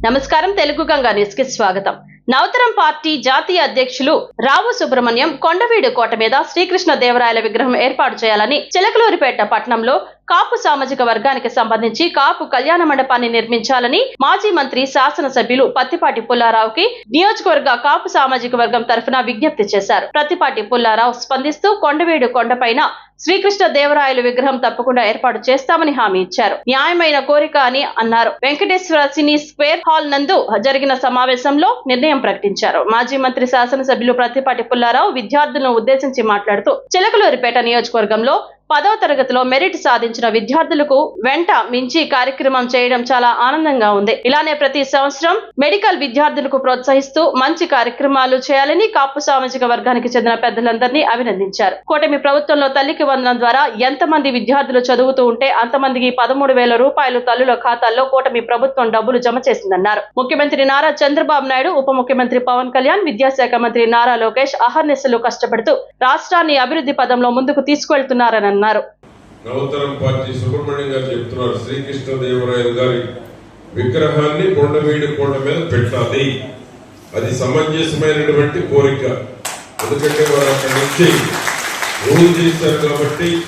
నమస్కారం తెలుగు గంగా న్యూస్కి స్వాగతం. నవతరం పార్టీ జాతీయ అధ్యక్షులు రావు సుబ్రహ్మణ్యం కొండవీడు కోట మీద శ్రీకృష్ణ దేవరాయల విగ్రహం ఏర్పాటు చేయాలని చిలకలూరిపేట పట్టణంలో కాపు సామాజిక వర్గానికి సంబంధించి కాపు కళ్యాణ మండపాన్ని నిర్మించాలని మాజీ మంత్రి శాసనసభ్యులు పత్తిపాటి పుల్లారావుకి నియోజకవర్గ కాపు సామాజిక వర్గం తరఫున విజ్ఞప్తి చేశారు. ప్రత్తిపాటి పుల్లారావు స్పందిస్తూ కొండవీడు కొండపైన శ్రీకృష్ణ దేవరాయలు విగ్రహం తప్పకుండా ఏర్పాటు చేస్తామని హామీ ఇచ్చారు. న్యాయమైన కోరిక అని అన్నారు. వెంకటేశ్వర సినీ స్క్వేర్ హాల్ నందు జరిగిన సమావేశంలో నిర్ణయం ప్రకటించారు. మాజీ మంత్రి శాసనసభ్యులు ప్రత్తిపాటి పుల్లారావు విద్యార్థులను ఉద్దేశించి మాట్లాడుతూ చిలకలూరిపేట నియోజకవర్గంలో పదవ తరగతిలో మెరిట్ సాధించిన విద్యార్థులకు వెంట మించి కార్యక్రమం చేయడం చాలా ఆనందంగా ఉంది. ఇలానే ప్రతి సంవత్సరం మెడికల్ విద్యార్థులకు ప్రోత్సహిస్తూ మంచి కార్యక్రమాలు చేయాలని కాపు సామాజిక వర్గానికి చెందిన పెద్దలందరినీ అభినందించారు. కూటమి ప్రభుత్వంలో తల్లికి వందనం ద్వారా ఎంతమంది విద్యార్థులు చదువుతూ ఉంటే అంతమందికి పదమూడు వేల రూపాయలు తల్లుల ఖాతాల్లో కూటమి ప్రభుత్వం డబ్బులు జమ చేసిందన్నారు. ముఖ్యమంత్రి నారా చంద్రబాబు నాయుడు ఉప ముఖ్యమంత్రి పవన్ కళ్యాణ్ విద్యాశాఖ మంత్రి నారా లోకేష్ అహర్నిశలు కష్టపడుతూ రాష్ట్రాన్ని అభివృద్ధి పదంలో ముందుకు తీసుకువెళ్తున్నారని అన్నారు. నవతరం పార్టీ సుబ్రహ్మణ్యం గారు చెప్తున్నారు శ్రీకృష్ణదేవరాయలు గారి విగ్రహాన్ని కొండవీడి కొండ మీద పెట్టాలి. అది సమంజసమైనటువంటి కోరిక. ఎందుకంటే వారు అక్కడి నుంచి రూల్ చేశారు కాబట్టి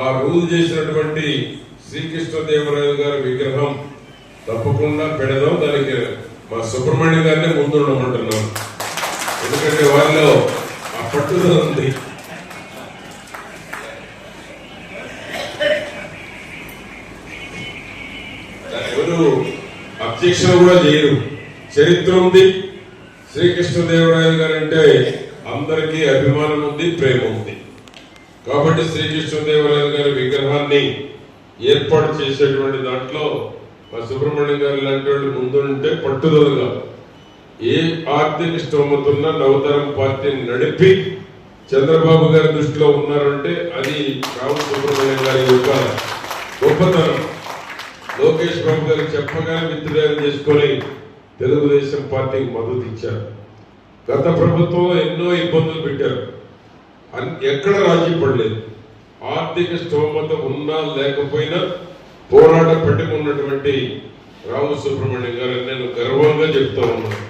ఆ రూల్ చేసినటువంటి శ్రీకృష్ణదేవరాయలు గారి విగ్రహం తప్పకుండా పెడదాం. దానికి మా సుబ్రహ్మణ్యం గారినే ముందుండమంటున్నాం. ఎందుకంటే వారిలో ఆ పట్టుదల ఉంది. ఎవరు అబ్జెక్షన్ కూడా చేయరు. చరిత్ర ఉంది. శ్రీకృష్ణదేవరాయలు గారు అంటే అందరికీ అభిమానం ఉంది ప్రేమ ఉంది. కాబట్టి శ్రీకృష్ణదేవరాయలు గారి విగ్రహాన్ని ఏర్పాటు చేసేటువంటి దాంట్లో మా సుబ్రహ్మణ్యం గారు ఇలాంటి వాళ్ళు ముందుంటే పట్టుదలగా ఏ ఆర్థిక స్తోమతున్న నవతరం పార్టీని నడిపి చంద్రబాబు గారి దృష్టిలో ఉన్నారంటే అది రావు సుబ్రహ్మణ్యం గారి యొక్క గొప్పతనం. లోకేష్ బాబు గారు చెప్పగానే మిత్రులు చేసుకొని తెలుగుదేశం పార్టీకి మద్దతు ఇచ్చారు. గత ప్రభుత్వం ఎన్నో ఇబ్బందులు పెట్టారు. ఎక్కడ రాజీ పడలేదు. ఆర్థిక స్తోమత ఉన్నా లేకపోయినా పోరాటం పెట్టుకున్నటువంటి రామసుబ్రహ్మణ్యం గారు నేను గర్వంగా చెప్తా ఉన్నాను.